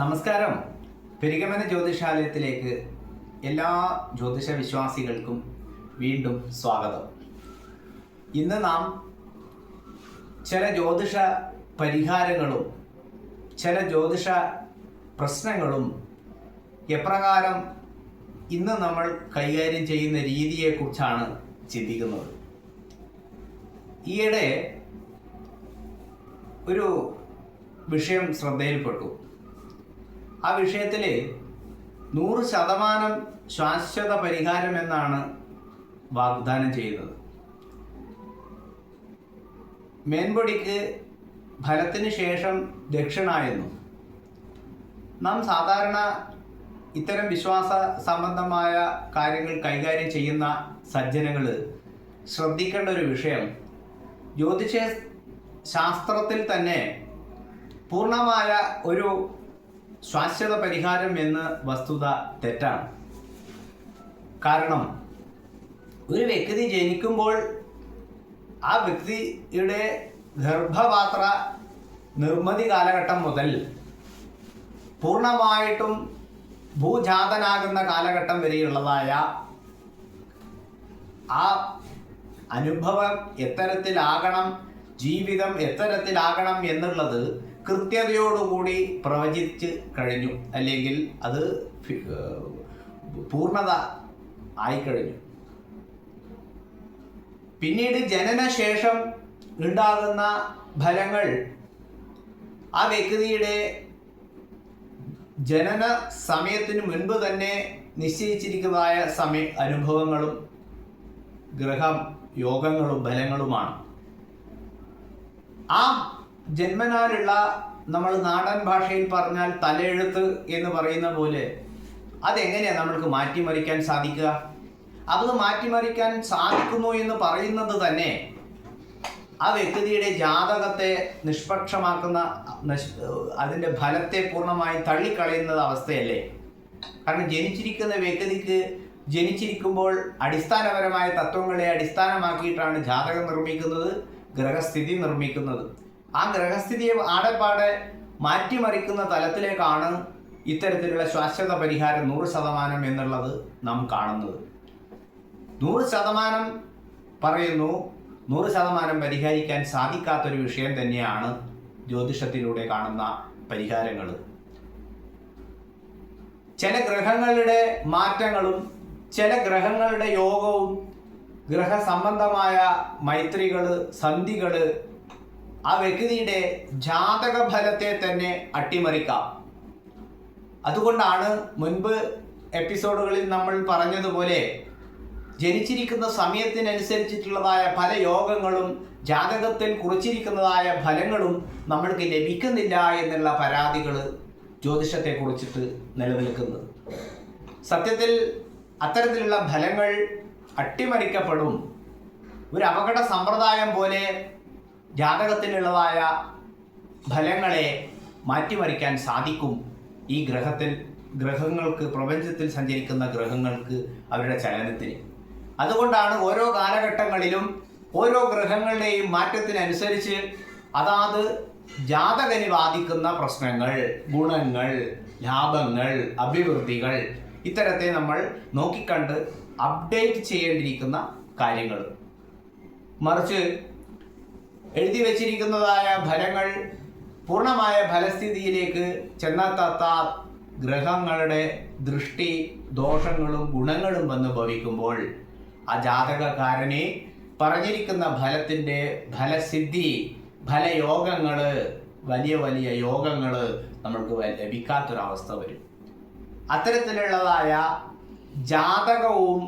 നമസ്കാരം. പെരുകമന ജ്യോതിഷാലയത്തിലേക്ക് എല്ലാ ജ്യോതിഷ വിശ്വാസികൾക്കും വീണ്ടും സ്വാഗതം. ഇന്ന് നാം ചില ജ്യോതിഷ പരിഹാരങ്ങളും ചില ജ്യോതിഷ പ്രശ്നങ്ങളും എപ്രകാരം ഇന്ന് നമ്മൾ കൈകാര്യം ചെയ്യുന്ന രീതിയെക്കുറിച്ചാണ് ചിന്തിക്കുന്നത്. ഈയിടെ ഒരു വിഷയം ശ്രദ്ധയിൽപ്പെട്ടു. ആ വിഷയത്തിൽ നൂറ് ശതമാനം ശാശ്വത പരിഹാരം എന്നാണ് വാഗ്ദാനം ചെയ്യുന്നത്. മേൻപൊടിക്ക് ഫലത്തിന് ശേഷം ദക്ഷിണായെന്നു നാം സാധാരണ ഇത്തരം വിശ്വാസ സംബന്ധമായ കാര്യങ്ങൾ കൈകാര്യം ചെയ്യുന്ന സജ്ജനങ്ങൾ ശ്രദ്ധിക്കേണ്ട ഒരു വിഷയം ജ്യോതിഷ ശാസ്ത്രത്തിൽ തന്നെ പൂർണമായ ഒരു ശാശ്വത പരിഹാരം എന്ന വസ്തുത തെറ്റാണ്. കാരണം ഒരു വ്യക്തി ജനിക്കുമ്പോൾ ആ വ്യക്തിയുടെ ഗർഭപാത്ര നിർമ്മിതി കാലഘട്ടം മുതൽ പൂർണമായിട്ടും ഭൂജാതനാകുന്ന കാലഘട്ടം വരെയുള്ളതായ ആ അനുഭവം എത്തരത്തിലാകണം ജീവിതം എത്തരത്തിലാകണം എന്നുള്ളത് കൃത്യതയോടുകൂടി പ്രവചിച്ച് കഴിഞ്ഞു. അല്ലെങ്കിൽ അത് പൂർണത ആയിക്കഴിഞ്ഞു പിന്നീട് ജനനശേഷം ഉണ്ടാകുന്ന ഫലങ്ങൾ ആ വ്യക്തിയുടെ ജനന സമയത്തിന് മുൻപ് തന്നെ നിശ്ചയിച്ചിരിക്കുന്നതായ സമയ അനുഭവങ്ങളും ഗ്രഹം യോഗങ്ങളും ഫലങ്ങളുമാണ്. ആ ജന്മനാലുള്ള നമ്മൾ നാടൻ ഭാഷയിൽ പറഞ്ഞാൽ തലയെഴുത്ത് എന്ന് പറയുന്ന പോലെ അതെങ്ങനെയാണ് നമ്മൾക്ക് മാറ്റിമറിക്കാൻ സാധിക്കുക? അത് മാറ്റിമറിക്കാൻ സാധിക്കുന്നു എന്ന് പറയുന്നത് തന്നെ ആ വ്യക്തിയുടെ ജാതകത്തെ നിഷ്പക്ഷമാക്കുന്ന നിഷ്- അതിന്റെ ഫലത്തെ പൂർണമായി തള്ളിക്കളയുന്ന അവസ്ഥയല്ലേ? കാരണം ജനിച്ചിരിക്കുന്ന വ്യക്തിക്ക് ജനിച്ചിരിക്കുമ്പോൾ അടിസ്ഥാനപരമായ തത്വങ്ങളെ അടിസ്ഥാനമാക്കിയിട്ടാണ് ജാതകം നിർമ്മിക്കുന്നത്. ഗ്രഹസ്ഥിതി നിർമ്മിക്കുന്നത്. ആ ഗ്രഹസ്ഥിതിയെ ആടെപ്പാടെ മാറ്റിമറിക്കുന്ന തലത്തിലേക്കാണ് ഇത്തരത്തിലുള്ള ശാശ്വത പരിഹാരം നൂറ് ശതമാനം എന്നുള്ളത് നാം കാണുന്നത്. നൂറ് ശതമാനം പറയുന്നു നൂറ് ശതമാനം പരിഹരിക്കാൻ സാധിക്കാത്തൊരു വിഷയം തന്നെയാണ് ജ്യോതിഷത്തിലൂടെ കാണുന്ന പരിഹാരങ്ങൾ. ചില ഗ്രഹങ്ങളുടെ മാറ്റങ്ങളും ചില ഗ്രഹങ്ങളുടെ യോഗവും ഗ്രഹസംബന്ധമായ മൈത്രികൾ സന്ധികൾ ആ വ്യക്തിയുടെ ജാതക ഫലത്തെ തന്നെ അട്ടിമറിക്കാം. അതുകൊണ്ടാണ് മുൻപ് എപ്പിസോഡുകളിൽ നമ്മൾ പറഞ്ഞതുപോലെ ജനിച്ചിരിക്കുന്ന സമയത്തിനനുസരിച്ചിട്ടുള്ളതായ പല യോഗങ്ങളും ജാതകത്തിൽ കുറിച്ചിരിക്കുന്നതായ ഫലങ്ങളും നമ്മൾക്ക് ലഭിക്കുന്നില്ല എന്നുള്ള പരാതികൾ ജ്യോതിഷത്തെ കുറിച്ചിട്ട് നിലനിൽക്കുന്നത്. സത്യത്തിൽ അത്തരത്തിലുള്ള ഫലങ്ങൾ അട്ടിമറിക്കപ്പെടും ഒരു അപകട സമ്പ്രദായം പോലെ ജാതകത്തിലുള്ളതായ ഫലങ്ങളെ മാറ്റിമറിക്കാൻ സാധിക്കും. ഈ ഗ്രഹത്തിൽ ഗ്രഹങ്ങൾക്ക് പ്രപഞ്ചത്തിൽ സഞ്ചരിക്കുന്ന ഗ്രഹങ്ങൾക്ക് അവരുടെ ചലനത്തിന്. അതുകൊണ്ടാണ് ഓരോ കാലഘട്ടങ്ങളിലും ഓരോ ഗ്രഹങ്ങളുടെയും മാറ്റത്തിനനുസരിച്ച് അതാത് ജാതകന് ബാധിക്കുന്ന പ്രശ്നങ്ങൾ ഗുണങ്ങൾ ലാഭങ്ങൾ അഭിവൃദ്ധികൾ ഇത്തരത്തെ നമ്മൾ നോക്കിക്കണ്ട് അപ്ഡേറ്റ് ചെയ്യേണ്ടിയിരിക്കുന്ന കാര്യങ്ങൾ. മറിച്ച് എഴുതി വച്ചിരിക്കുന്നതായ ഫലങ്ങൾ പൂർണമായ ഫലസ്ഥിതിയിലേക്ക് ചെന്നെത്താത്ത ഗ്രഹങ്ങളുടെ ദൃഷ്ടി ദോഷങ്ങളും ഗുണങ്ങളും വന്ന് ഭവിക്കുമ്പോൾ ആ ജാതകക്കാരനെ പറഞ്ഞിരിക്കുന്ന ഫലത്തിന്റെ ഫലസിദ്ധി ഫലയോഗങ്ങൾ വലിയ വലിയ യോഗങ്ങൾ നമ്മൾക്ക് ലഭിക്കാത്തൊരവസ്ഥ വരും. അത്തരത്തിലുള്ളതായ ജാതകവും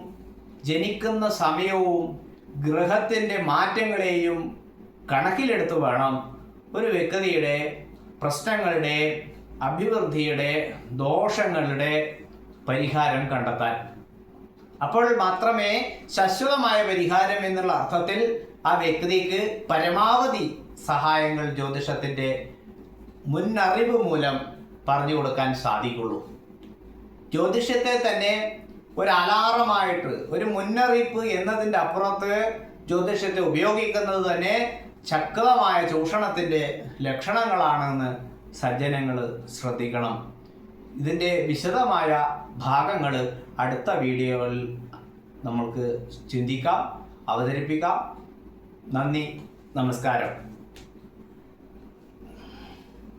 ജനിക്കുന്ന സമയവും ഗ്രഹത്തിന്റെ മാറ്റങ്ങളെയും കണക്കിലെടുത്ത് വേണം ഒരു വ്യക്തിയുടെ പ്രശ്നങ്ങളുടെ അഭിവൃദ്ധിയുടെ ദോഷങ്ങളുടെ പരിഹാരം കണ്ടെത്താൻ. അപ്പോൾ മാത്രമേ ശാശ്വതമായ പരിഹാരം എന്നുള്ള അർത്ഥത്തിൽ ആ വ്യക്തിക്ക് പരമാവധി സഹായങ്ങൾ ജ്യോതിഷത്തിന്റെ മുന്നറിവ് മൂലം പറഞ്ഞു കൊടുക്കാൻ സാധിക്കുള്ളൂ. ജ്യോതിഷത്തെ തന്നെ ഒരു അലാറമായിട്ട് ഒരു മുന്നറിയിപ്പ് എന്നതിന്റെ അപ്പുറത്ത് ജ്യോതിഷത്തെ ഉപയോഗിക്കുന്നത് തന്നെ ശക്തമായ ചൂഷണത്തിന്റെ ലക്ഷണങ്ങളാണെന്ന് സജ്ജനങ്ങൾ ശ്രദ്ധിക്കണം. ഇതിന്റെ വിശദമായ ഭാഗങ്ങൾ അടുത്ത വീഡിയോകളിൽ നമ്മൾക്ക് ചിന്തിക്കാം അവതരിപ്പിക്കാം. നന്ദി നമസ്കാരം.